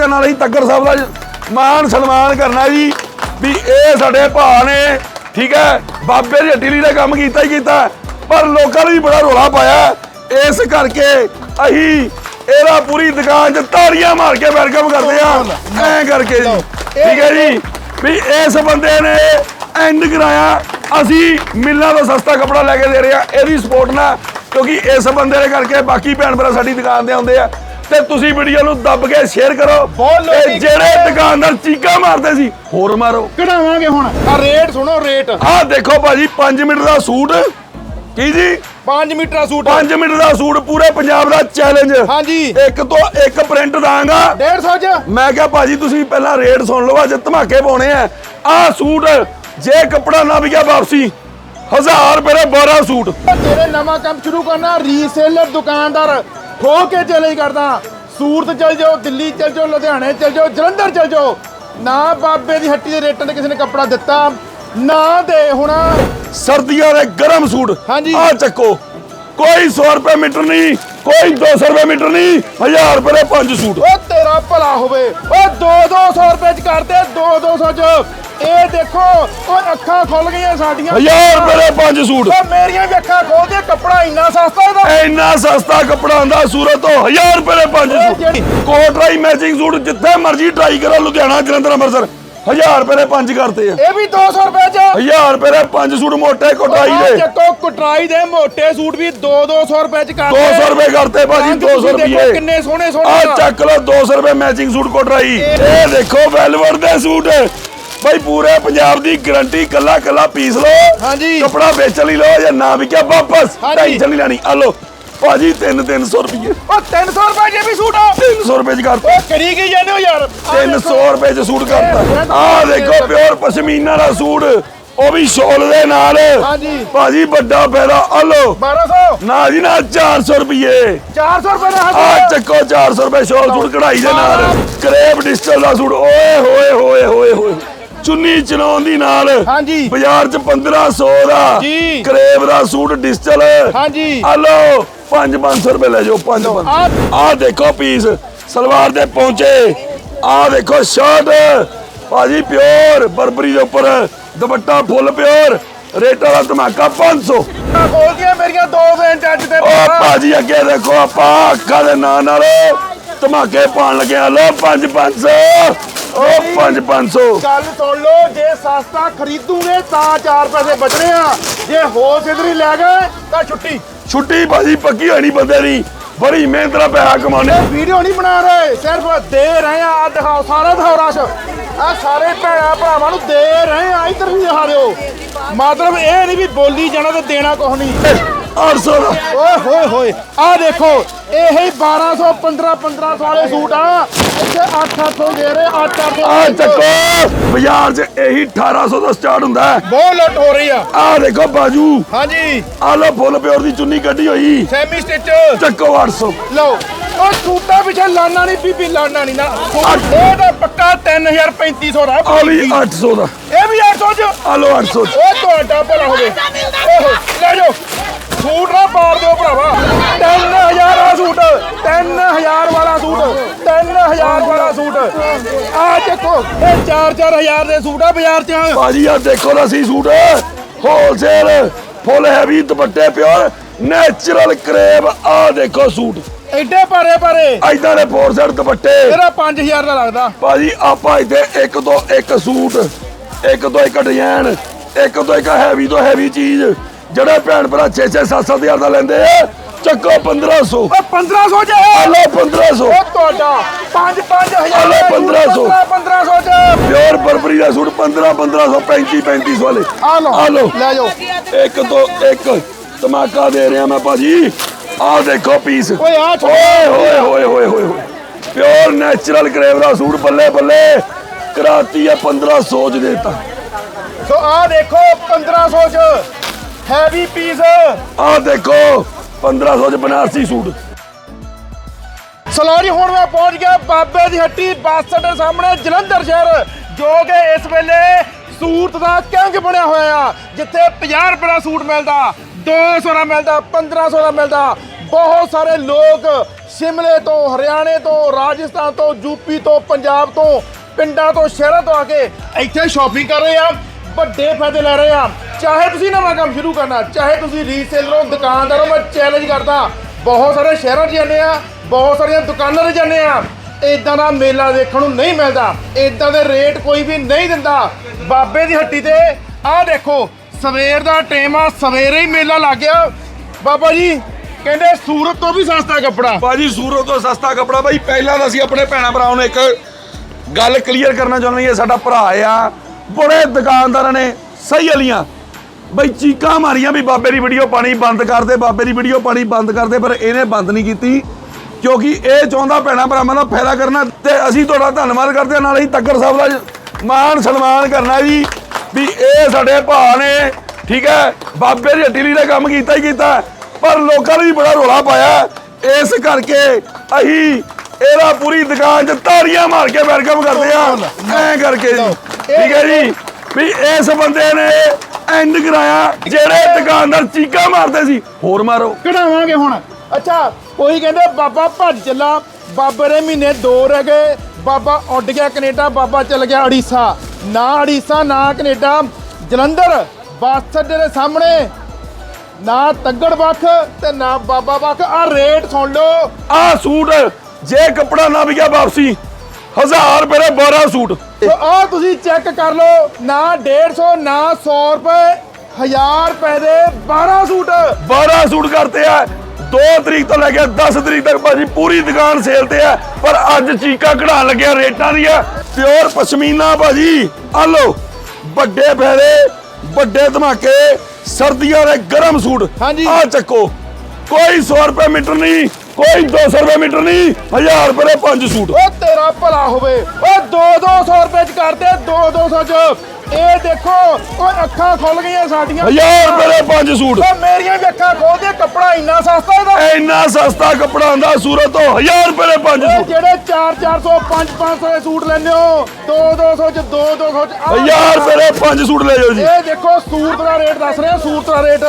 ਦੇ ਨਾਲ ਹੀ ਤੱਕਰ ਸਾਹਿਬ ਦਾ ਮਾਨ ਸਨਮਾਨ ਕਰਨਾ ਜੀ, ਵੀ ਇਹ ਸਾਡੇ ਭਾ ਨੇ, ਠੀਕ ਹੈ, ਬਾਬੇ ਦੀ ਹੱਟੀ ਦਾ ਕੰਮ ਕੀਤਾ ਹੀ ਕੀਤਾ, ਪਰ ਲੋਕਾਂ ਨੇ ਵੀ ਬੜਾ ਰੋਲਾ ਪਾਇਆ। ਇਸ ਕਰਕੇ ਅਸੀਂ ਇਹਦਾ ਪੂਰੀ ਦੁਕਾਨ 'ਚ ਤਾੜੀਆਂ ਮਾਰ ਕੇ ਵੈਲਕਮ ਕਰਦੇ ਆ ਐਂ ਕਰਕੇ ਜੀ, ਠੀਕ ਹੈ ਜੀ, ਵੀ ਇਸ ਬੰਦੇ ਨੇ ਐਂਡ ਕਰਾਇਆ। ਅਸੀਂ ਮਿੱਲਾਂ ਤੋਂ ਸਸਤਾ ਕੱਪੜਾ ਲੈ ਕੇ ਦੇ ਰਹੇ ਆ ਇਹਦੀ ਸਪੋਰਟ ਨਾਲ, ਕਿਉਂਕਿ ਇਸ ਬੰਦੇ ਦੇ ਕਰਕੇ ਬਾਕੀ ਭੈਣ ਭਰਾ ਸਾਡੀ ਦੁਕਾਨ ਤੇ ਆਉਂਦੇ ਆ। ਤੇ ਤੁਸੀਂ ਵੀਡੀਓ ਨੂੰ ਦੱਬ ਕੇ ਸ਼ੇਅਰ ਕਰੋ ਬਹੁਤ ਲੋਕੀ ਤੇ ਜਿਹੜੇ ਦੁਕਾਨਦਾਰ ਚੀਕਾਂ ਮਾਰਦੇ ਸੀ ਹੋਰ ਮਾਰੋ। ਕਢਾਵਾਂਗੇ ਹੁਣ। ਆ ਰੇਟ ਸੁਣੋ ਰੇਟ ਆਹ ਦੇਖੋ ਭਾਜੀ 5 ਮਿੰਟ ਦਾ ਸੂਟ। ਕੀ ਜੀ? 5 ਮੀਟਰ ਦਾ ਸੂਟ। 5 ਮਿੰਟ ਦਾ ਸੂਟ ਪੂਰੇ ਪੰਜਾਬ ਦਾ ਚੈਲੰਜ ਹਾਂਜੀ। ਇੱਕ ਤੋਂ ਇੱਕ ਪ੍ਰਿੰਟ ਦਾਂਗਾ। 150 ਚ। ਮੈਂ ਕਿਹਾ ਭਾਜੀ ਤੁਸੀਂ ਪਹਿਲਾਂ ਰੇਟ ਸੁਣ ਲਓ ਅੱਜ ਧਮਾਕੇ ਪਾਉਣੇ ਆ। ਆਹ ਸੂਟ ਜੇ ਕੱਪੜਾ ਨਾ ਵਿਕਿਆ ਵਾਪਸੀ 1000 ਰੁਪਏ ਦਾ 12 ਸੂਟ। ਤੇਰੇ ਨਵਾਂ ਕੰਮ ਸ਼ੁਰੂ ਕਰਨਾ ਰੀਸੇਲਰ ਦੁਕਾਨਦਾਰ। ਠੋ ਕੇ ਚਲੇ ਕਰਦਾ। ਸੂਰਤ ਚਲ ਜਾਓ ਦਿੱਲੀ ਚਲ ਜਾਓ ਲੁਧਿਆਣੇ ਚਲ ਜਾਓ ਜਲੰਧਰ ਚਲ ਜਾਓ। ਨਾ ਬਾਬੇ ਦੀ ਹੱਟੀ ਦੇ ਰੇਟਾਂ ਤੇ ਕਿਸੇ ਨੇ ਕੱਪੜਾ ਦਿੱਤਾ ਨਾ ਦੇ ਹੁਣ। ਸਰਦੀਆਂ ਦੇ ਗਰਮ ਸੂਟ ਹਾਂਜੀ। ਆਹ ਚੱਕੋ। ਕੋਈ 100 ਰੁਪਏ ਮੀਟਰ ਨਹੀਂ। ਕੋਈ 200 ਰੁਪਏ ਮੀਟਰ ਨਹੀਂ 1000 ਰੁਪਏ ਦੇ ਪੰਜ ਸੂਟ। ਓ ਤੇਰਾ ਭਲਾ ਹੋਵੇ। ਓ 2-200 ਰੁਪਏ ਚ ਕਰਦੇ 2-200 ਚ। ਇਹ ਦੇਖੋ ਓ ਅੱਖਾਂ ਖੁੱਲ ਗਈਆਂ ਸਾਡੀਆਂ। 1000 ਰੁਪਏ ਦੇ ਪੰਜ ਸੂਟ। ਓ ਮੇਰੀਆਂ ਵੀ ਅੱਖਾਂ ਖੋਲ ਦੇ ਕੱਪੜਾ ਇੰਨਾ ਸਸਤਾ ਇਹਦਾ। ਇੰਨਾ ਸਸਤਾ ਕੱਪੜਾ ਆਂਦਾ ਸੂਰਤ ਤੋਂ 1000 ਰੁਪਏ ਦੇ ਪੰਜ ਓਏ ਸੂਟ। ਜਿਹੜੀ ਕੋਟ ਰਾਈ ਮੈਚਿੰਗ ਸੂਟ ਜਿੱਥੇ ਮਰਜ਼ੀ ਟਰਾਈ ਕਰੋ ਲੁਧਿਆਣਾ ਜਲੰਧਰ ਅੰਮ੍ਰਿਤਸਰ। 1000 ਰੁਪਏ ਦੇ ਪੰਜ ਕਰਤੇ ਆ। ਇਹ ਵੀ 200 ਰੁਪਏ ਚ। 1000 ਰੁਪਏ ਦੇ ਪੰਜ ਸੂਟ ਮੋਟੇ ਕੋਟਾਈ ਦੇ। ਚੱਕੋ ਕਟਰਾਈ ਦੇ ਮੋٹے ਸੂਟ ਵੀ 2-200 ਰੁਪਏ ਚ ਕਰਦੇ 200 ਰੁਪਏ ਕਰਤੇ ਭਾਜੀ ਰੰਗ 200 ਤੁਸੀਂ ਦੇਖੋ ਰੁਪਏ ਕਿੰਨੇ ਸੋਹਣੇ ਸੋਹਣੇ ਆ। ਚੱਕ ਲਓ 200 ਰੁਪਏ ਮੈਚਿੰਗ ਸੂਟ ਕੋਟਰਾਈ। ਇਹ ਦੇਖੋ ਵੈਲਵਟ ਦੇ ਸੂਟ। ਬਈ ਪੂਰੇ ਪੰਜਾਬ ਦੀ ਗਾਰੰਟੀ ਕੱਲਾ ਕੱਲਾ ਪੀਸ ਲਓ। ਹਾਂਜੀ। ਕੱਪੜਾ ਵੇਚਣ ਲਈ ਲਓ ਜਾਂ ਨਾ ਵਿਕਿਆ ਵਾਪਸ। ਟੈਨਸ਼ਨ ਨਹੀਂ ਲੈਣੀ। ਆ ਲਓ ਭਾਜੀ 3 300 ਰੁਪਏ ਓ 300 ਰੁਪਏ ਜੇ ਵੀ ਸੂਟ ਆ। 300 ਰੁਪਏ ਚ ਕਰਤਾ। ਓ ਕਰੀ ਗਈ ਜਾਂਦੇ ਹੋ ਯਾਰ? ਆਹ 300 ਰੁਪਏ ਚ ਸੂਟ ਕਰਤਾ। ਆ ਦੇਖੋ ਪਿਓਰ ਪਸ਼ਮੀਨਾ ਦਾ ਸੂਟ ਉਹ ਵੀ ਸ਼ੋਲ ਦੇ ਨਾਲ। ਹਾਂਜੀ। ਭਾਜੀ ਵੱਡਾ ਫਾਇਦਾ ਆ ਲਓ 1200 ਨਾ ਜੀ ਨਾ 400 ਰੁਪਏ 400 ਰੁਪਏ ਦਾ ਆ ਚੱਕੋ 400 ਰੁਪਏ ਸ਼ੋਲ ਸੂਟ ਕਢਾਈ ਦੇ ਨਾਲ। ਕਰੇਪ ਡਿਜੀਟਲ ਦਾ ਸੂਟ। ਓਏ ਹੋਏ ਹੋਏ ਹੋਏ ਹੋਏ। ਚੁੰਨੀ ਚਲਾਉਣ ਦੀ ਨਾਲ ਹਾਂਜੀ। ਬਾਜ਼ਾਰ ਚ 1500 ਦਾ ਜੀ। ਕਰੇਪ ਦਾ ਸੂਟ ਡਿਜੀਟਲ ਹਾਂਜੀ। ਆ ਲਓ 5-500 ਰੁਪਏ ਲੈ ਜਾਓ 5 ਆਹ- ਆ ਦੇਖੋ ਪੀਸ ਸਲਵਾਰ ਦੇ ਪਹੁੰਚੇ ਆ ਦੇਖੋ ਸ਼ਰਟ ਭਾਜੀ ਪਿਓਰ ਬਰਬਰੀ ਦੇ ਉੱਪਰ। ਦੁਪੱਟਾ ਫੁੱਲ ਪਿਓਰ ਰੇਟਾਂ ਦਾ ਧਮਾਕਾ 500 ਆ ਖੋਲਦੀਆਂ ਮੇਰੀਆਂ ਦੋ ਇੰਚ ਅੱਜ ਤੇ ਓ ਭਾਜੀ ਅੱਗੇ ਦੇਖੋ ਆਪਾਂ ਅੱਖਾਂ ਦੇ ਨਾਂ ਨਾਲ ਧਮਾਕੇ ਪਾਣ ਲੱਗੇ ਆ ਲੋ 5 500 ਓ 5 500 ਗੱਲ ਸੁਣ ਜੇ ਸਸਤਾ ਖਰੀਦੂਗੇ ਤਾਂ 4 ਪੈਸੇ ਬਚਣੇ ਆ। ਜੇ ਹੋਲਸੇਲ ਹੀ ਲੈ ਗਏ ਤਾਂ ਛੁੱਟੀ। ਛੁੱਟੀ ਭਾਜੀ, ਪੱਕੀ ਹੋਈ ਬੰਦੇ ਦੀ। ਬੜੀ ਮਿਹਨਤ ਨਾਲ ਪੈਸਾ ਕਮਾਉਣੇ ਵੀਡੀਓ ਨਹੀਂ ਬਣਾ ਰਹੇ, ਸਿਰਫ ਦੇ ਰਹੇ ਆ। ਦਿਖਾਓ, ਸਾਰਾ ਦਿਖਾਓ ਰਸ਼। ਆ ਸਾਰੇ ਭੈਣਾਂ ਭਰਾਵਾਂ ਨੂੰ ਦੇ ਰਹੇ ਆ, ਇਧਰ ਵੀ ਦਿਖਾ ਦਿਓ। ਮਤਲਬ ਇਹ ਨਹੀਂ ਵੀ ਬੋਲੀ ਜਾਣਾ ਤੇ ਦੇਣਾ ਕੁਛ ਨਹੀਂ 800 ਦਾ ਓਏ ਹੋਏ ਹੋਏ। ਆ ਦੇਖੋ ਇਹ ਹੀ 1200 15 1500 ਵਾਲੇ ਸੂਟ ਆ। ਇੱਥੇ 8-800 ਦੇ ਰਹੇ 8-800 ਆ ਚੱਕੋ ਬਾਜ਼ਾਰ 'ਚ ਇਹੀ 1800 ਦਾ ਸਟਾਰਟ ਹੁੰਦਾ ਹੈ। ਬਹੁਤ ਲੁੱਟ ਹੋ ਰਹੀ ਆ। ਆ ਦੇਖੋ ਬਾਜੂ। ਹਾਂਜੀ। ਆ ਲੋ ਫੁੱਲ ਪਿਓਰ ਦੀ ਚੁੰਨੀ ਕੱਢੀ ਹੋਈ। Semi stitch. ਚੱਕੋ 800 ਲਓ ਉਹ ਸੂਟਾਂ ਪਿੱਛੇ ਲਾਣਾ ਨਹੀਂ ਬੀਬੀ ਲਾਣਾ ਨਹੀਂ ਨਾ। ਇਹ ਤਾਂ ਪੱਕਾ 3000 3500 ਦਾ। ਆ ਲਈ 800 ਦਾ। ਇਹ ਵੀ 800 ਚ। ਆ ਲੋ 800 ਚ। ਉਹ ਤੁਹਾਡਾ ਭਲਾ ਹੋਵੇ। ਓਹੋ। ਇਹ 4-4000 ਦੇ ਸੂਟ ਆ ਬਾਜ਼ਾਰ 'ਚ। ਭਾਜੀ ਆ ਦੇਖੋ ਨਾ ਸੀ ਸੂਟ। ਹੋਲਸੇਲ ਫੁੱਲ ਹੈਵੀ ਦੁਪੱਟੇ ਪਿਓਰ ਨੈਚੁਰਲ ਕਰੇਬ ਆ ਦੇਖੋ ਸੂਟ। ਐਡੇ ਭਾਰੇ ਭਾਰੇ। ਐਦਾਂ ਦੇ ਫੋਰ ਸੈਟ ਦੁਪੱਟੇ। ਇਹਦਾ 5000 ਦਾ ਲੱਗਦਾ। ਭਾਜੀ ਆਪਾਂ ਇੱਥੇ ਇੱਕ ਤੋਂ ਇੱਕ ਸੂਟ ਇੱਕ ਤੋਂ ਇੱਕ ਡਿਜ਼ਾਈਨ ਇੱਕ ਤੋਂ ਇੱਕ ਹੈਵੀ ਤੋਂ ਹੈਵੀ ਚੀਜ਼ ਜਿਹੜੇ ਭੈਣ ਭਰਾ 6-6 7-7 ਹਜ਼ਾਰ ਦਾ ਲੈਂਦੇ ਆ। ਚੱਕੋ 1500 ਉਹ 1500 ਚ। ਆ ਲਓ 1500 ਉਹ ਤੁਹਾਡਾ 5-5000 ਆਲੋ 1500 1500 ਚ। ਪਿਓਰ ਬਰਬਰੀ ਦਾ ਸੂਟ 15 1500 35 3500 ਵਾਲੇ। ਆ ਲਓ। ਆ ਲਓ ਲੈ ਜਾਓ। ਇੱਕ ਤੋਂ ਇੱਕ। ਧਮਾਕਾ ਦੇ ਰਿਹਾ ਮੈਂ ਭਾਜੀ। ਆਹ ਦੇਖੋ ਪੀਸ। ਓਏ ਆ। ਓਏ ਹੋਏ ਹੋਏ ਹੋਏ ਹੋਏ ਪਿਓਰ ਨੈਚੁਰਲ ਕਰੇਵ ਦਾ ਸੂਟ ਬੱਲੇ ਬੱਲੇ। ਕਰਾਤੀ ਆ 1500 ਚ ਦੇਤਾ ਸੋ ਆ ਦੇਖੋ 1500 ਚ। ਹੈਵੀ ਪੀਸ ਆਹ ਦੇਖੋ। 1500 ਚ ਬਨਾਰਸੀ ਸੂਟ। ਸਲੋ ਜੀ, ਹੁਣ ਮੈਂ ਪਹੁੰਚ ਗਿਆ ਬਾਬੇ ਦੀ ਹੱਟੀ ਬੱਸ ਅੱਡੇ ਸਾਹਮਣੇ, ਜਲੰਧਰ ਸ਼ਹਿਰ, ਜੋ ਕਿ ਇਸ ਵੇਲੇ ਸੂਟ ਦਾ ਕਿੰਗ ਬਣਿਆ ਹੋਇਆ ਆ, ਜਿੱਥੇ 50 ਰੁਪਏ ਦਾ ਸੂਟ ਮਿਲਦਾ 200 ਦਾ ਮਿਲਦਾ 1500 ਦਾ ਮਿਲਦਾ। ਬਹੁਤ ਸਾਰੇ ਲੋਕ ਸ਼ਿਮਲੇ ਤੋਂ, ਹਰਿਆਣੇ ਤੋਂ, ਰਾਜਸਥਾਨ ਤੋਂ ਯੂਪੀ ਤੋਂ, ਪੰਜਾਬ ਤੋਂ, ਪਿੰਡਾਂ ਤੋਂ, ਸ਼ਹਿਰਾਂ ਤੋਂ ਆ ਕੇ ਇੱਥੇ ਸ਼ਾਪਿੰਗ ਕਰ ਰਹੇ ਆ। ਵੱਡੇ ਫਾਇਦੇ ਲੈ ਰਹੇ ਆ। ਚਾਹੇ ਤੁਸੀਂ ਨਵਾਂ ਕੰਮ ਸ਼ੁਰੂ ਕਰਨਾ, ਚਾਹੇ ਤੁਸੀਂ ਰੀਸੇਲਰ ਹੋ ਦੁਕਾਨਦਾਰ ਹੋ ਮੈਂ ਚੈਲੰਜ ਕਰਦਾ, ਬਹੁਤ ਸਾਰੇ ਸ਼ਹਿਰਾਂ 'ਚ ਜਾਂਦੇ ਆ, ਬਹੁਤ ਸਾਰੀਆਂ ਦੁਕਾਨਾਂ 'ਤੇ ਜਾਂਦੇ ਆ। ਇਦਾਂ ਦਾ ਮੇਲਾ ਦੇਖਣ ਨੂੰ ਨਹੀਂ ਮਿਲਦਾ। ਇਦਾਂ ਦੇ ਰੇਟ ਕੋਈ ਵੀ ਨਹੀਂ ਦਿੰਦਾ। ਬਾਬੇ ਦੀ ਹੱਟੀ ਤੇ ਆਹ ਦੇਖੋ, ਸਵੇਰ ਦਾ ਟਾਈਮ ਆ, ਸਵੇਰੇ ਹੀ ਮੇਲਾ ਲੱਗ ਗਿਆ। ਬਾਬਾ ਜੀ, ਕਹਿੰਦੇ ਸੂਰਤ ਤੋਂ ਵੀ ਸਸਤਾ ਕੱਪੜਾ। ਭਾਜੀ ਸੂਰਤ ਤੋਂ ਸਸਤਾ ਕੱਪੜਾ। ਬਾਈ, ਪਹਿਲਾਂ ਤਾਂ ਅਸੀਂ ਆਪਣੇ ਭੈਣਾ ਭਰਾਵਾਂ ਨੂੰ ਇੱਕ ਗੱਲ ਕਲੀਅਰ ਕਰਨਾ ਚਾਹੁੰਦੇ ਹਾਂ, ਸਾਡਾ ਭਰਾ ਆ। ਬੜੇ ਦੁਕਾਨਦਾਰਾਂ ਨੇ ਸਹੀ ਵਾਲੀਆਂ। ਬਈ ਚੀਕਾਂ ਮਾਰੀਆਂ ਵੀ ਬਾਬੇ ਦੀ ਵੀਡੀਓ ਪਾਣੀ ਬੰਦ ਕਰ ਦੇ, ਬਾਬੇ ਦੀ ਵੀਡੀਓ ਪਾਣੀ ਬੰਦ ਕਰ ਦੇ, ਪਰ ਇਹਨੇ ਬੰਦ ਨਹੀਂ ਕੀਤੀ। ਕਿਉਂਕਿ ਇਹ ਚਾਹੁੰਦਾ ਭੈਣਾ ਭਰਾਵਾਂ ਦਾ ਫਾਇਦਾ ਕਰਨਾ ਤੇ ਅਸੀਂ ਤੁਹਾਡਾ ਧੰਨਵਾਦ ਕਰਦੇ ਹਾਂ। ਨਾਲ ਹੀ ਤੱਕਰ ਸਾਹਿਬ ਦਾ ਮਾਣ ਸਨਮਾਨ ਕਰਨਾ ਜੀ, ਵੀ ਇਹ ਸਾਡੇ ਭਾ ਨੇ, ਠੀਕ ਹੈ, ਬਾਬੇ ਦੀ ਹੱਟੀ ਲਈ ਦਾ ਕੰਮ ਕੀਤਾ ਹੀ ਕੀਤਾ, ਪਰ ਲੋਕਾਂ ਨੇ ਵੀ ਬੜਾ ਰੋਲਾ ਪਾਇਆ। ਇਸ ਕਰਕੇ ਅਸੀਂ ਇਹਦਾ ਪੂਰੀ ਦੁਕਾਨ 'ਚ ਤਾੜੀਆਂ ਮਾਰ ਕੇ ਵੈਲਕਮ ਕਰਦੇ ਆ। ਐਂ ਕਰਕੇ ਜੀ। ਠੀਕ ਹੈ ਜੀ। ਵੀ ਇਸ ਬੰਦੇ ਨੇ ਐਂਡ ਕਰਾਇਆ ਜਿਹੜੇ ਦੁਕਾਨਦਾਰ ਚੀਕਾਂ ਮਾਰਦੇ ਸੀ। ਹੋਰ ਮਾਰੋ। ਕਢਾਵਾਂਗੇ ਹੁਣ। ਅੱਛਾ ਕੋਈ ਕਹਿੰਦੇ ਬਾਬਾ ਭੱਜ ਚੱਲਾ। ਬਾਬੇ ਦੇ ਮਹੀਨੇ ਦੋ ਰਹਿ ਗਏ। ਬਾਬਾ ਉੱਡ ਗਿਆ ਕੈਨੇਡਾ ਬਾਬਾ ਚੱਲ ਗਿਆ ਉੜੀਸਾ। ਨਾ ਉੜੀਸਾ ਨਾ ਕੈਨੇਡਾ। ਜਲੰਧਰ ਬੱਸ ਅੱਡੇ ਦੇ ਸਾਹਮਣੇ। ਨਾ ਤੱਗੜ ਵੱਖ ਤੇ ਨਾ ਬਾਬਾ ਵੱਖ। ਆ ਰੇਟ ਸੁਣ ਲਓ। ਆਹ ਸੂਟ ਜੇ ਕੱਪੜਾ ਨਾ ਵਿਕਿਆ ਵਾਪਸੀ 1000 ਰੁਪਏ ਦੇ 12 ਸੂਟ। ਸੋ ਆ ਤੁਸੀਂ ਚੈੱਕ ਕਰ ਲਓ ਨਾ 150 ਨਾ 100 ਰੁਪਏ 1000 ਰੁਪਏ ਦੇ 12 ਸੂਟ। 12 ਸੂਟ ਕਰਤੇ ਆ 2 ਤਰੀਕ ਤੋਂ ਲੈ ਕੇ 10 ਤਰੀਕ ਤੱਕ ਭਾਜੀ ਪੂਰੀ ਦੁਕਾਨ ਸੇਲ ਤੇ ਆ ਪਰ ਅੱਜ ਚੀਕਾ ਕਢਾਣ ਲੱਗਿਆ ਰੇਟਾਂ ਦੀਆਂ। ਪਿਓਰ ਪਸ਼ਮੀਨਾ ਭਾਜੀ ਆ ਲਓ ਵੱਡੇ ਫੈਲੇ ਵੱਡੇ ਧਮਾਕੇ ਸਰਦੀਆਂ ਦੇ ਗਰਮ ਸੂਟ। ਆ ਚੱਕੋ। ਕੋਈ 100 ਰੁਪਏ ਮੀਟਰ ਨਹੀਂ, ਕੋਈ 200 ਰੁਪਏ ਮੀਟਰ ਨਹੀਂ 1000 ਰੁਪਏ ਦੇ ਪੰਜ ਸੂਟ। ਓ ਤੇਰਾ ਭਲਾ ਹੋਵੇ। ਓ 2-200 ਰੁਪਏ ਚ ਕਰਦੇ 2-200 ਚ। ਇਹ ਦੇਖੋ ਓਏ ਅੱਖਾਂ ਖੁੱਲ ਗਈਆਂ ਸਾਡੀਆਂ। 1000 ਰੁਪਏ ਦੇ ਪੰਜ ਸੂਟ। ਓ ਮੇਰੀਆਂ ਵੀ ਅੱਖਾਂ ਖੋਲਦੇ ਕੱਪੜਾ ਇੰਨਾ ਸਸਤਾ ਇਹਦਾ। ਇੰਨਾ ਸਸਤਾ ਕੱਪੜਾ ਆਂਦਾ ਸੂਰਤ ਤੋਂ। 1000 ਰੁਪਏ ਦੇ ਪੰਜ ਓਏ ਸੂਟ। ਜਿਹੜੇ 4-400 5-500 ਦੇ ਸੂਟ ਲੈਂਦੇ ਹੋ 2-200 ਚ 2-200 ਚ ਆਹ 1000 ਰੁਪਏ ਦੇ ਪੰਜ ਸੂਟ ਲੈ ਜਾਓ ਜੀ। ਇਹ ਦੇਖੋ ਸੂਟ ਦਾ ਰੇਟ ਦੱਸ ਰਿਹਾ ਸੂਟ ਦਾ ਰੇਟ।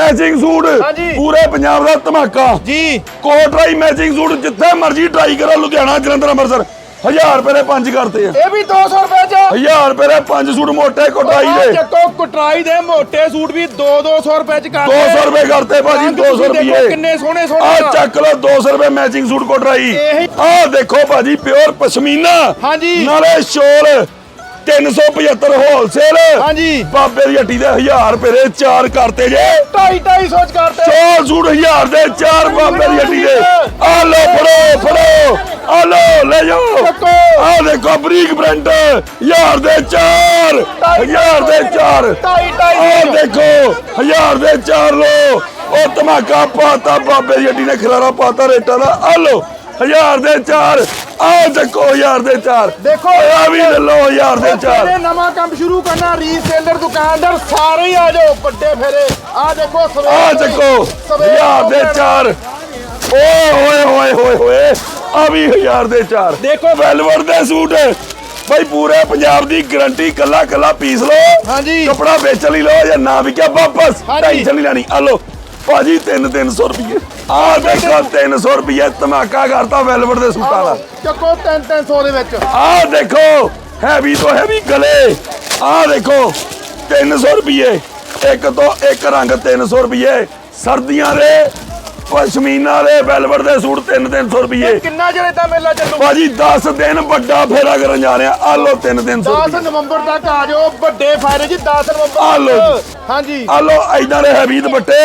ਮੈਚਿੰਗ ਸੂਟ ਹਾਂਜੀ। ਪੂਰੇ ਪੰਜਾਬ ਦਾ ਧਮਾਕਾ। ਜੀ। ਕੋਟ ਰਾਈ ਮੈਚਿੰਗ ਸੂਟ ਜਿੱਥੇ ਮਰਜ਼ੀ ਟਰਾਈ ਕਰੋ ਲੁਧਿਆਣਾ ਜਲੰਧਰ ਅੰਮ੍ਰਿਤਸਰ। 1000 ਰੁਪਏ ਦੇ ਪੰਜ ਕਰਤੇ ਆ। ਇਹ ਵੀ 200 ਰੁਪਏ ਚ। 1000 ਰੁਪਏ ਦੇ ਪੰਜ ਸੂਟ ਮੋਟੇ ਕੋਟਾਈ ਦੇ। ਚੱਕੋ ਕਟਰਾਈ ਦੇ ਮੋٹے ਸੂਟ ਵੀ 2-200 ਰੁਪਏ ਚ ਕਰਦੇ 200 ਰੁਪਏ ਕਰਤੇ ਭਾਜੀ ਰੰਗ 200 ਤੁਸੀਂ ਦੇਖੋ ਰੁਪਏ। ਕਿੰਨੇ ਸੋਹਣੇ ਸੋਹਣੇ ਆ। ਚੱਕ ਲਓ 200 ਰੁਪਏ ਮੈਚਿੰਗ ਸੂਟ ਕੋਟਰਾਈ ਇਹੀ- ਆ ਦੇਖੋ ਭਾਜੀ ਪਿਓਰ ਪਸ਼ਮੀਨਾ। ਹਾਂਜੀ। ਨਾਲੇ ਸ਼ੋਲ 375 ਹੋਲਸੇਲ ਹਾਂਜੀ। ਬਾਬੇ ਦੀ ਹੱਟੀ ਦੇ 1000 ਰੁਪਏ ਦੇ ਚਾਰ ਕਰਤੇ ਜੇ। 2.5 ਚ ਕਰਦੇ ਚਾਰ ਸੂਟ 1000 ਦੇ ਚਾਰ ਬਾਬੇ ਦੀ ਹੱਟੀ ਦੇ। ਆ ਲੋ ਫੜੋ ਫੜੋ। ਆ ਲੈ ਜਾਓ। ਆ ਦੇਖੋ ਬਰੀਕ ਪ੍ਰਿੰਟ। ਹਜ਼ਾਰ ਦੇ 4 ਹਜ਼ਾਰ ਦੇ 4 ਆ ਦੇਖੋ ਹਜ਼ਾਰ ਦੇ 4 ਲੋ ਉਹ ਧਮਾਕਾ ਪਾਤਾ ਬਾਬੇ ਦੀ ਅੱਡੀ ਨੇ ਖਲਾਰਾ ਪਾਤਾ ਰੇਟਾਂ ਦਾ। ਆ ਹਜ਼ਾਰ ਦੇ 4 ਆਹ ਦੇਖੋ ਹਜ਼ਾਰ ਦੇ 4 ਦੇਖੋ ਆ ਵੀ ਲੋ ਹਜ਼ਾਰ ਦੇ 4 ਇਹ ਨਵਾਂ ਕੰਮ ਸ਼ੁਰੂ ਕਰਨਾ ਰੀਸੇਲਰ ਦੁਕਾਨਦਾਰ ਸਾਰੇ ਹੀ ਆ ਜਾਓ ਵੱਡੇ ਫੇਰੇ। ਆ ਦੇਖੋ ਸਵੇਰੇ ਆ ਦੇਖੋ ਹਜ਼ਾਰ ਦੇ ਚਾਰ। ਓਏ ਹੋਏ ਹੋਏ ਹੋਏ ਹੋਏ ਆ ਵੀ ਹਜ਼ਾਰ ਦੇ ਚਾਰ। ਦੇਖੋ ਵੈਲਵਟ ਦੇ ਸੂਟ। ਬਈ ਪੂਰੇ ਪੰਜਾਬ ਦੀ ਗਾਰੰਟੀ ਕੱਲਾ ਕੱਲਾ ਪੀਸ ਲਓ। ਹਾਂਜੀ। ਕਪੜਾ ਵੇਚਣ ਲਈ ਲਓ ਜਾਂ ਨਾ ਵਿਕਿਆ ਵਾਪਸ। ਟੈਨਸ਼ਨ ਨਹੀਂ ਲੈਣੀ। ਆ ਲਓ ਭਾਜੀ 3 300 ਰੁਪਏ ਆ ਦੇਖੋ 300 ਰੁਪਏ ਧਮਾਕਾ ਕਰਤਾ ਵੈਲਵਟ ਦੇ ਸੂਟਾਂ ਦਾ। ਚੱਕੋ 3 300 ਦੇ ਵਿੱਚ। ਆ ਦੇਖੋ ਹੈਵੀ ਤੋਂ ਹੈਵੀ ਗਲੇ। ਆ ਦੇਖੋ 300 ਰੁਪਏ ਇੱਕ ਤੋਂ ਇੱਕ ਰੰਗ 300 ਰੁਪਏ ਸਰਦੀਆਂ ਦੇ ਪਸ਼ਮੀਨਾ ਦੇ ਵੈਲਵਟ ਦੇ ਸੂਟ 3 300 ਰੁਪਏ ਕਿੰਨਾ ਚਿਰ ਏਦਾਂ ਮੇਲਾ ਚੱਲੂ? ਭਾਜੀ 10 ਦਿਨ ਵੱਡਾ ਫੇਰਾ ਕਰਨ ਜਾ ਰਿਹਾ। ਆ ਲੋ 3 300 10 ਰੁਪਏ ਨਵੰਬਰ ਤੱਕ ਆ ਜਾਓ ਵੱਡੇ ਫਾਇਦੇ ਜੀ 10 ਨਵੰਬਰ ਆ। ਜੀ। ਹਾਂਜੀ। ਆ ਲੋ ਐਦਾਂ ਦੇ ਹੈਵੀ ਦੁਪੱਟੇ।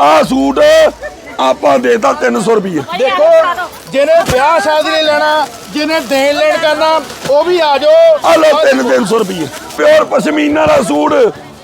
ਆ ਸੂਟ ਆਪਾਂ ਦੇਤਾ 300 ਰੁਪਏ ਦੇਖੋ ਜਿਹਨੇ ਵਿਆਹ ਸ਼ਾਦੀ ਲਈ ਲੈਣਾ ਜਿਹਨੇ ਦੇਣ ਲੈਣ ਕਰਨਾ ਉਹ ਵੀ ਆ ਜਾਓ। ਆ ਲੋ 3 300 ਰੁਪਏ ਪਿਓਰ ਪਸ਼ਮੀਨਾ ਦਾ ਸੂਟ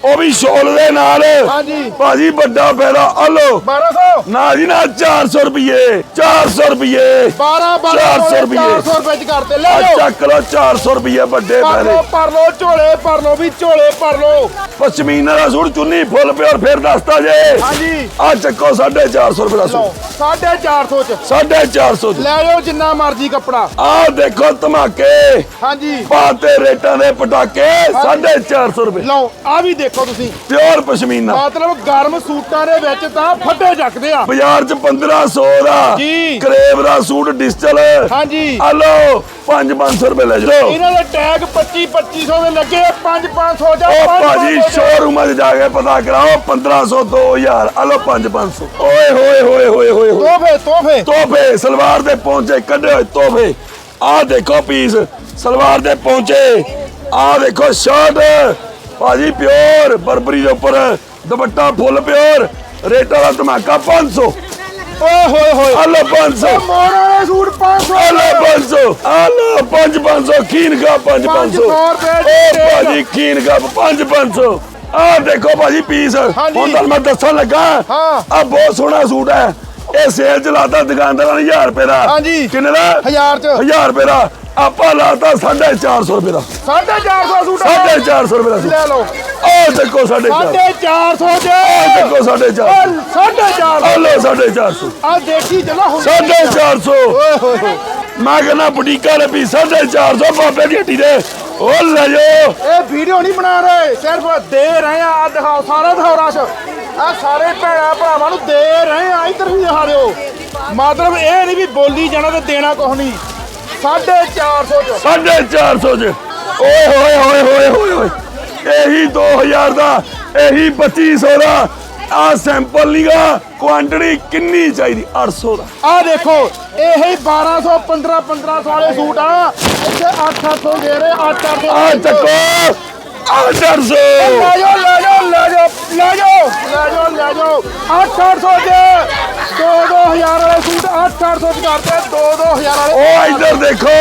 ਉਹ ਵੀ ਸ਼ੋਲ ਦੇ ਨਾਲ। ਹਾਂਜੀ। ਭਾਜੀ ਵੱਡਾ ਫੇਰਾ ਆ ਲੋ 1200 ਨਾ ਜੀ ਨਾ 400 ਰੁਪਏ 400 ਰੁਪਏ 12 12 400 ਰੁਪਏ। 400 ਰੁਪਏ ਚ ਕਰਤੇ। ਲੈ ਜਾਓ ਚੱਕ ਲੋ 400 ਰੁਪਏ ਵੱਡੇ ਲੋ ਪਰ ਲੋ ਝੋਲੇ ਪਰ ਲੋ ਵੀ ਝੋਲੇ ਪਰ ਲੋ ਪਸ਼ਮੀਨਾ ਦਾ ਸੂਟ ਚੁੰਨੀ ਫੁੱਲ ਪਿਓਰ ਫੇਰ ਦੱਸਤਾ ਜੇ। ਹਾਂਜੀ। ਆ ਚੱਕੋ 450 ਰੁਪਏ ਦਾ ਲਓ ਸੂਟ 450 ਚ। 450 ਚ। ਲੈ ਜਾਓ ਜਿੰਨਾ ਮਰਜ਼ੀ ਕੱਪੜਾ। ਆ ਦੇਖੋ ਧਮਾਕੇ। ਹਾਂਜੀ। ਪਾਤੇ ਰੇਟਾਂ ਦੇ ਪਟਾਕੇ 450 ਰੁਪਏ। ਲਓ ਆ ਵੀ ਦੇਖੋ ਤੁਸੀਂ। ਪਿਓਰ ਪਸ਼ਮੀਨਾ। ਮਤਲਬ ਗਰਮ ਸੂਟਾਂ ਦੇ ਵਿੱਚ ਤਾਂ ਫੱਟੇ ਚੱਕਦੇ ਆ। ਬਾਜ਼ਾਰ ਚ 1500 ਦਾ ਜੀ। ਕਰੇਬ ਦਾ ਸੂਟ ਡਿਜੀਟਲ। ਹਾਂਜੀ। ਆ ਲਓ 5-500 ਰੁਪਏ ਲੈ ਜਾਓ। ਇਹਨਾਂ ਦੇ ਟੈਗ 25 2500 ਦੇ ਲੱਗੇ 5 500 ਜਾਂ ਉਹ 5 ਭਾਜੀ ਸ਼ੋਰੂਮਾਂ 'ਚ ਜਾ ਕੇ ਪਤਾ ਕਰਾਓ 1500 2000 ਆ ਲਓ 5-500 ਓਏ ਹੋਏ ਹੋਏ ਹੋਏ ਹੋਏ ਹੋਏ। ਤੋਹਫੇ ਤੋਹਫੇ। ਤੋਹਫੇ ਸਲਵਾਰ ਦੇ ਪਹੁੰਚੇ ਕੱਢੇ ਹੋਏ ਤੋਹਫੇ। ਆਹ ਦੇਖੋ ਪੀਸ ਸਲਵਾਰ ਦੇ ਪਹੁੰਚੇ ਆਹ ਦੇਖੋ ਸ਼ਰਟ ਭਾਜੀ ਪਿਓਰ ਬਰਬਰੀ ਦੇ ਉੱਪਰ ਦੁਪੱਟਾ ਫੁੱਲ ਪਿਓਰ ਰੇਟਾਂ ਦਾ ਧਮਾਕਾ 500 ਓਏ ਹੋਏ ਹੋਏ। ਆ ਲਓ 500 ਮੋਰਾਂ ਦੇ ਸੂਟ 500 ਆ ਲਓ 500 ਆ ਲਓ 5-500 ਖੀਨ ਕਾ 5-500 500 ਰੁਪਏ ਓ ਭਾਜੀ ਖੀਨ ਕਾ 5-500 ਆਹ ਦੇਖੋ ਭਾਜੀ ਪੀਸ। ਹੁਣ ਤੁਹਾਨੂੰ ਮੈਂ ਦੱਸਣ ਲੱਗਾ। ਆ ਬਹੁਤ ਸੋਹਣਾ ਸੂਟ ਹੈ। ਇਹ ਸੇਲ ਚ ਲਾਤਾ ਦੁਕਾਨਦਾਰਾਂ ਨੇ 1000 ਰੁਪਏ ਦਾ। ਹਾਂਜੀ। ਕਿੰਨੇ ਦਾ? ਹਜ਼ਾਰ ਚ। 1000 ਰੁਪਏ ਦਾ। ਆਪਾਂ ਲਾਤਾ 450 ਰੁਪਏ ਦਾ। 450 ਸੂਟ ਆ। 450 ਰੁਪਏ ਦਾ ਸੂਟ। ਲੈ ਲਓ। ਉਹ ਦੇਖੋ 450 450 ਚ ਉਹ ਦੇਖੋ 450 450 ਆ ਲਓ 450 ਆ ਦੇਖੀ ਚਲੋ ਹੁਣ। 450 ਓਏ ਹੋਏ ਮੈਂ ਕਹਿੰਦਾ ਬੁਟੀਕਾਂ ਦੇ ਵੀ 450 ਬਾਬੇ ਦੀ ਹੱਟੀ ਦੇ। ਉਹ ਲੈ ਜਾਓ ਇਹ ਵੀਡੀਓ ਨਹੀਂ ਬਣਾ ਰਹੇ। ਸਿਰਫ ਦੇ ਰਹੇ ਆ। ਆਹ ਦਿਖਾਓ ਸਾਰਾ ਦਿਖਾਓ ਰਸ਼। ਆ ਸਾਰੇ ਭੈਣਾਂ ਭਰਾਵਾਂ ਨੂੰ ਦੇ ਰਹੇ ਆ। ਇੱਧਰ ਵੀ ਦਿਖਾ ਦਿਓ। ਮਤਲਬ ਇਹ ਨਹੀਂ ਵੀ ਬੋਲੀ ਜਾਣਾ ਤੇ ਦੇਣਾ ਕੁਛ ਨਹੀਂ। 450 ਚ। 450 ਚ। ਓਏ ਹੋਏ ਹੋਏ ਹੋਏ ਹੋਏ ਹੋਏ। ਇਹੀ 2000 ਦਾ ਇਹੀ 2500 ਦਾ। ਆ ਸੈਂਪਲ ਨੀਗਾ ਕੁਆਂਟੀਟੀ ਕਿੰਨੀ ਚਾਹੀਦੀ? 800 ਦਾ। ਆ ਦੇਖੋ ਇਹ ਹੀ 1200 15 1500 ਵਾਲੇ ਸੂਟ ਆ। ਇੱਥੇ 800 ਦੇ ਰਹੇ 800 ਆ ਚੱਕੋ। 800 ਲੈ ਜਾਓ ਲੈ ਜਾਓ ਲੈ ਜਾਓ ਲੈ ਜਾਓ ਲੈ ਜਾਓ ਲੈ ਜਾਓ। 800 ਦੇ 2-2000 ਵਾਲੇ ਸੂਟ 800 ਚ ਕਰਦੇ 2-2000 ਵਾਲੇ। ਓ ਇੱਧਰ ਦੇਖੋ।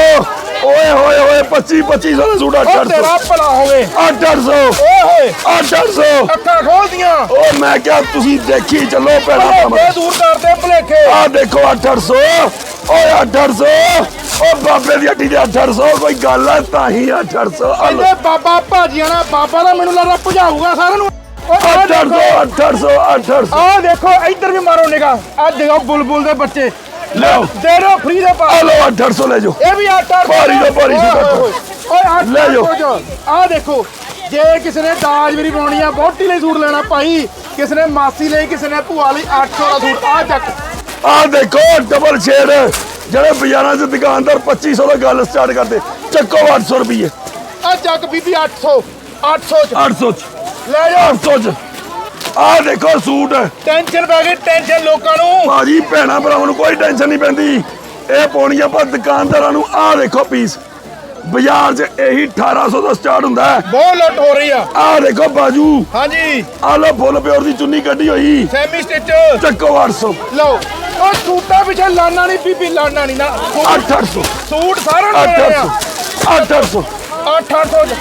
ਓਏ ਹੋਏ ਹੋਏ 25 2500 ਦਾ ਸੂਟ ਉਹ 800 ਤੇਰਾ ਭਲਾ ਹੋਵੇ। 800 ਓਏ ਹੋਏ 800 ਅੱਖਾਂ ਖੋਲਦੀਆਂ। ਓ ਮੈਂ ਕਿਹਾ ਤੁਸੀਂ ਦੇਖੀ ਚੱਲੋ ਭੈਣਾ ਭਲੇਖੇ ਦੂਰ ਕਰਦੇ ਭਲੇਖੇ। ਆ ਦੇਖੋ 800 ਓਏ 800 ਓ ਬਾਬੇ ਦੀ ਹੱਟੀ ਦੇ 800 ਕੋਈ ਗੱਲ ਹੈ ਤਾਂ ਹੀ 800 ਆ ਲਓ। ਕਹਿੰਦੇ ਬਾਬਾ ਭਾਜੀਆਂ ਨਾਲ ਬਾਬਾ ਦਾ ਮੈਨੂੰ ਲੱਗਦਾ ਭਜਾਊਗਾ ਸਾਰਿਆਂ ਨੂੰ। ਓਏ ਆਹ 800 ਦੇਖੋ। 800 800 ਆਹ ਦੇਖੋ ਇੱਧਰ ਵੀ ਮਾਰੋ ਨਿਗਾ ਆ ਦੇਖੋ ਬੁਲਬੁਲ ਦੇ ਬੱਚੇ। ਲਓ ਦੇ ਦਿਓ ਫ੍ਰੀ ਦੇ ਪਾ ਆ ਲਓ 800 ਲੈ ਜਾਓ। ਇਹ ਵੀ ਆਟਾ ਭਾਰੀ ਤੋਂ ਭਾਰੀ ਸੂਟ ਆਟਾ। ਓਏ ਆਟਾ ਲੈ ਜਾਓ। ਆ ਦੇਖੋ। ਜੇ ਕਿਸੇ ਨੇ ਦਾਜ ਵੀ ਬਣਾਉਣੀ ਆ ਬੋਟੀ ਲਈ ਸੂਟ ਲੈਣਾ ਭਾਈ। ਕਿਸੇ ਨੇ ਮਾਸੀ ਲਈ ਕਿਸੇ ਨੇ ਭੂਆ ਲਈ 800 ਦਾ ਸੂਟ ਆ ਚੱਕ। ਆ ਦੇਖੋ ਡਬਲ ਸ਼ੇਡ ਜਿਹੜੇ ਬਾਜ਼ਾਰਾਂ 'ਚ ਦੁਕਾਨਦਾਰ 2500 ਦਾ ਗੱਲ ਸਟਾਰਟ ਕਰਦੇ ਚੱਕੋ 800 ਰੁਪਏ ਆ ਚੱਕ ਬੀਬੀ 800 800 ਚ। 800 ਚ। ਲੈ ਜਾਓ 800 ਚ। ਆ ਦੇਖੋ ਸੂਟ। ਟੈਨਸ਼ਨ ਪੈ ਗਈ ਟੈਨਸ਼ਨ ਲੋਕਾਂ ਨੂੰ। ਭਾਜੀ ਭੈਣਾ ਭਰਾਵਾਂ ਨੂੰ ਕੋਈ ਟੈਨਸ਼ਨ ਨਹੀਂ ਪੈਂਦੀ। ਇਹ ਪਾਉਣੀ ਆਪਾਂ ਦੁਕਾਨਦਾਰਾਂ ਨੂੰ। ਆ ਦੇਖੋ ਪੀਸ ਬਾਜ਼ਾਰ 'ਚ ਇਹੀ 1800 ਦਾ ਸਟਾਰਟ ਹੁੰਦਾ ਹੈ ਬਹੁਤ ਲੁੱਟ ਹੋ ਰਹੀ ਆ ਆ ਦੇਖੋ ਬਾਜੂ ਹਾਂਜੀ ਆ ਲੋ ਫੁੱਲ ਪਿਓਰ ਦੀ ਚੁੰਨੀ ਕੱਢੀ ਹੋਈ ਸੈਮੀ ਸਟਿਚ ਚੱਕੋ 800 ਲਓ ਉਹ ਸੂਟਾਂ ਪਿੱਛੇ ਲਾਣਾ ਨਹੀਂ ਬੀਬੀ ਲਾਣਾ ਨਹੀਂ ਨਾ ਸੂਟ- 800 ਸੂਟ ਸਾਰਿਆਂ ਨੂੰ ਦੇਣੇ ਆ 800 800 800 ਚ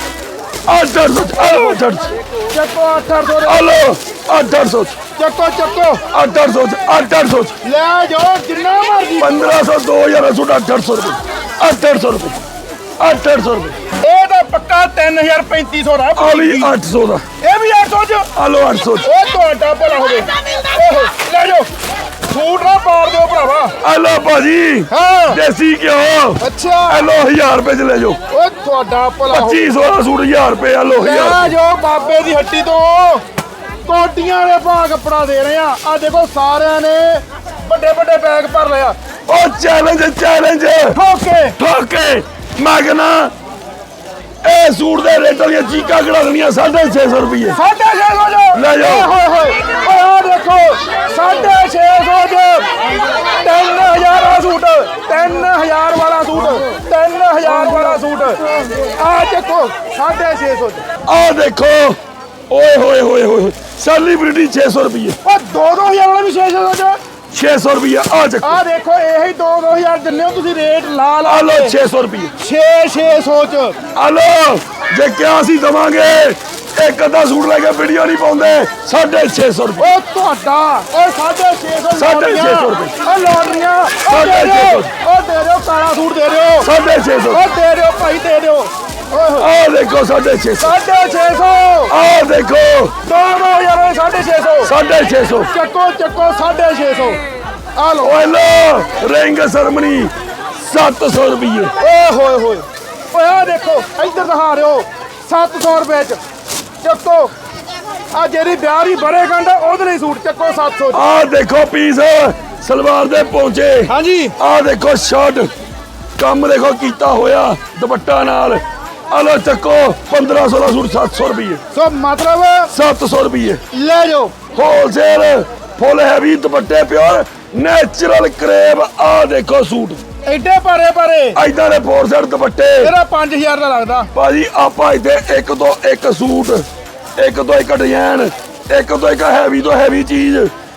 800 ਆ ਲਓ 800 ਚੱਕੋ 800 ਦੇ ਆ ਲਓ 800 ਚੱਕੋ ਚੱਕੋ 800 800 ਲੈ ਜਾਓ ਜਿੰਨਾ ਮਰਜ਼ੀ 1500 2000 ਸੂਟ 800 ਰੁਪਏ 800 ਰੁਪਏ 800 ਰੁਪਏ। ਇਹ ਤਾਂ ਪੱਕਾ 3350 ਦਾ। ਆ ਵੀ 800 ਦਾ। ਇਹ ਵੀ 800 ਚ। ਆ ਲਓ 800 ਚ। ਉਹ ਤੁਹਾਡਾ ਭਲਾ ਹੋਵੇ। ਓਹੋ ਲੈ ਜਾਓ। ਸੂਟ ਨਾ ਪਾੜ ਦਿਓ ਭਰਾਵਾ। ਆ ਲਓ ਭਾਜੀ। ਹਾਂ। ਦੇਸੀ ਘਿਓ। ਅੱਛਾ। ਆ ਲਓ 1000 ਰੁਪਏ ਚ ਲੈ ਜਾਓ। ਉਹ ਤੁਹਾਡਾ ਭਲਾ ਹੋਵੇ। 2500 ਦਾ ਸੂਟ 1000 ਰੁਪਏ ਆ ਲਓ 1000 ਲੈ ਜਾਓ ਬਾਬੇ ਦੀ ਹੱਟੀ ਤੋਂ। ਕੋਟੀਆਂ ਦੇ ਭਾਅ ਕੱਪੜਾ ਦੇ ਰਹੇ ਆ। ਆ ਦੇਖੋ ਸਾਰਿਆਂ ਨੇ ਵੱਡੇ ਵੱਡੇ ਬੈਗ ਭਰ ਲਿਆ ਉਹ ਚੈਲੰਜ ਚੈਲੰਜ ਠੋਕੇ। ਠੋਕੇ। ਮੈਂ ਕਹਿੰਦਾ ਇਹ ਸੂਟ ਦੇ ਰੇਟਾਂ ਦੀਆਂ ਚੀਕਾਂ ਕਢਾ ਦੇਣੀਆਂ? 650 ਰੁਪਏ ਸਾਢੇ ਛੇ ਸੌ ਜੋ। ਲੈ ਜਾਓ। ਓਏ ਹੋਏ ਹੋਏ ਓਏ ਆ ਦੇਖੋ ਸਾਢੇ ਛੇ ਸੌ ਜੋ। 3000 ਵਾਲਾ ਸੂਟ 3000 ਵਾਲਾ ਸੂਟ 3000 ਵਾਲਾ ਸੂਟ। ਆ ਦੇਖੋ ਸਾਢੇ ਛੇ ਸੌ ਚ ਆ ਦੇਖੋ। ਓਏ ਹੋਏ ਹੋਏ ਹੋਏ ਸੈਲੀਬ੍ਰਿਟੀ 600 ਰੁਪਏ ਉਹ 2-2000 ਵਾਲਾ ਵੀ ਛੇ ਸੌ ਚ 600 ਰੁਪਏ ਆ ਚੱਕੋ। ਆ ਦੇਖੋ ਇਹੀ 2-2000 ਦਿੰਨੇ ਹੋ ਤੁਸੀਂ ਰੇਟ ਲਾ ਲਾ ਆ ਲਓ 600 ਰੁਪਏ 6-600 ਚ। ਆ ਲਓ ਜੇ ਕਿਹਾ ਅਸੀਂ ਦਵਾਂਗੇ ਇੱਕ ਅੱਧਾ ਸੂਟ ਲੈ ਕੇ ਵੀਡੀਓ ਨਹੀਂ ਪਾਉਂਦੇ 650 ਰੁਪਏ ਉਹ ਤੁਹਾਡਾ ਉਹ 650 ਸਾਢੇ ਛੇ ਸੌ ਰੁਪਏ। ਉਹ ਦਿਓ ਸੌ। ਉਹ ਦੇ ਦਿਓ ਕਾਲਾ ਸੂਟ ਦੇ ਦਿਓ। 650 ਉਹ ਦੇ ਦਿਓ ਭਾਈ ਦੇ ਦਿਓ। ਓਏ ਹੋਏ ਆ ਦੇਖੋ 650 ਸਾਢੇ 600 ਆ ਦੇਖੋ। ਦੋ ਦੋ ਯਾਰ ਸਾਢੇ 600 650 ਚੱਕੋ ਚੱਕੋ ਸਾਢੇ 600 ਆ ਲਓ। ਓਏ ਲੋ ਰਿੰਗ ਸਰਮਣੀ 700 ਰੁਪਏ ਓਏ ਹੋਏ ਹੋਏ। ਓਏ ਆ ਦੇਖੋ ਇੱਧਰ ਦਿਖਾ ਰਿਓ 700 ਰੁਪਏ ਚ। ਚੱਕੋ। ਆ ਜਿਹੜੀ ਵਿਆਹ ਬਰੇ ਗੰਢ ਉਹਦੇ ਲਈ ਸੂਟ ਚੱਕੋ 700 ਚ। ਆਹ ਦੇਖੋ ਪੀਸ ਸਲਵਾਰ ਦੇ ਪਹੁੰਚੇ ਹਾਂਜੀ। ਆਹ ਦੇਖੋ ਸ਼ਰਟ। ਕੰਮ ਦੇਖੋ ਕੀਤਾ ਹੋਇਆ ਦੁਪੱਟਾ ਨਾਲ। ਆ ਲੋ ਚੱਕੋ 1500 ਦਾ ਸੂਟ 700 ਰੁਪਏ ਸੋ ਮਤਲਬ 700 ਰੁਪਏ ਲੈ ਜਾਓ। ਹੋਲਸੇਲ ਫੁੱਲ ਹੈਵੀ ਦੁਪੱਟੇ ਪਿਓਰ ਨੈਚੁਰਲ ਕਰੇਬ ਆਹ ਦੇਖੋ ਸੂਟ। ਐਡੇ ਭਾਰੇ ਭਾਰੇ। ਐਦਾਂ ਦੇ ਫੋਰ ਸੈਟ ਦੁਪੱਟੇ। ਤੇਰਾ 5000 ਦਾ ਲੱਗਦਾ। ਭਾਜੀ ਆਪਾਂ ਇੱਥੇ ਇੱਕ ਤੋਂ ਇੱਕ ਸੂਟ ਇੱਕ ਤੋਂ ਇੱਕ ਡਿਜ਼ਾਈਨ ਇੱਕ ਤੋਂ ਇੱਕ ਹੈਵੀ ਤੋਂ ਹੈਵੀ ਚੀਜ਼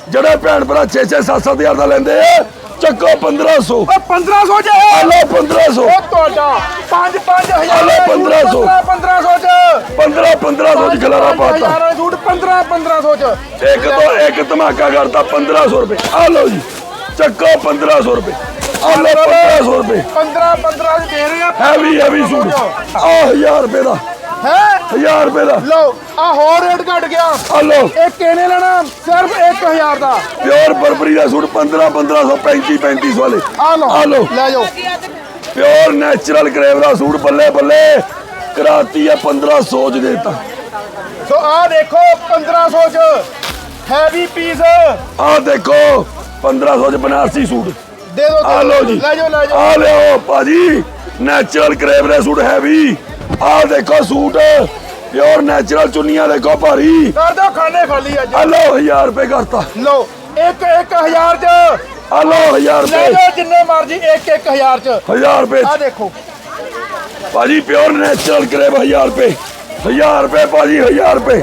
ਜਿਹੜੇ ਭੈਣ ਭਰਾ 6 6 7 7 ਹਜ਼ਾਰ ਦਾ ਲੈਂਦੇ ਆ। ਚੱਕੋ 1500 ਓ 1500 ਚ। ਆ ਲਓ 1500 ਉਹ ਤੁਹਾਡਾ 5 5000 ਹਲੋ 1500 1500 ਚ। 15 1500 ਚ ਖਲਾਰਾ ਪਾਤਾ। 1000 ਸੂਟ 15 1500 ਚ। ਇੱਕ ਤੋਂ ਇੱਕ ਧਮਾਕਾ ਕਰਤਾ 1500 ਰੁਪਏ। ਆ ਲਓ ਜੀ। ਚੱਕੋ 1500 ਰੁਪਏ। ਆ ਲਓ 1500 ਰੁਪਏ। 15 15 ਚ ਦੇ ਰਹੇ ਆ। Heavy heavy suit. ਆ 1000 ਰੁਪਏ ਦਾ। ਹੈ? 1000 ਰੁਪਏ ਦਾ। ਲਓ ਆ ਹੋਰ ਰੇਟ ਘਟ ਗਿਆ। ਆ ਲਓ। ਇਹ ਕਿਹਨੇ ਲੈਣਾ? ਸਿਰਫ 1000 ਦਾ। ਪਿਓਰ ਬਰਬਰੀ ਦਾ ਸੂਟ 15 1500 35 3500 ਵਾਲੇ। ਆ ਲਓ ਆ ਲਓ। ਲੈ ਜਾਓ। ਪਿਓਰ ਨੈਚੁਰਲ ਕਰੇਵ ਦਾ ਸੂਟ ਬੱਲੇ ਬੱਲੇ। ਕਰਾਤੀ ਆ 1500 ਚ ਦੇਤਾ। ਸੋ ਆ ਦੇਖੋ 1500 ਚ। ਹੈਵੀ ਪੀਸ ਆ ਦੇਖੋ 1500 ਚ ਬਨਾਰਸੀ ਸੂਟ। ਦੇ ਆ ਲਓ ਜੀ। ਲੈ ਜਾਓ ਲੈ ਜਾਓ। ਆ ਲਿਓ ਭਾਜੀ। ਨੈਚੁਰਲ ਕਰੇਵ ਦੇ ਸੂਟ ਹੈਵੀ। ਆ ਦੇਖੋ ਸੂਟ। ਪਿਓਰ ਨੈਚੁਰਲ ਚੁੰਨੀਆਂ ਦੇਖੋ ਭਾਰੀ। ਕਰ ਦਿਓ ਖਾਣੇ ਖਾਲੀ ਅੱਜ। ਆ ਲਓ 1000 ਰੁਪਏ ਕਰਤਾ। ਲਓ ਇੱਕ 1000 ਚ। ਆ ਲਓ 1000 ਲੈ ਰੁਪਏ ਜਾਓ ਜਿੰਨੇ ਮਰਜ਼ੀ ਇੱਕ 1000 ਚ। 1000 ਰੁਪਏ ਆ ਦੇਖੋ। ਭਾਜੀ ਪਿਓਰ ਨੈਚੁਰਲ ਕਰੇਵ 1000 ਰੁਪਏ। 1000 ਰੁਪਏ ਭਾਜੀ 1000 ਰੁਪਏ।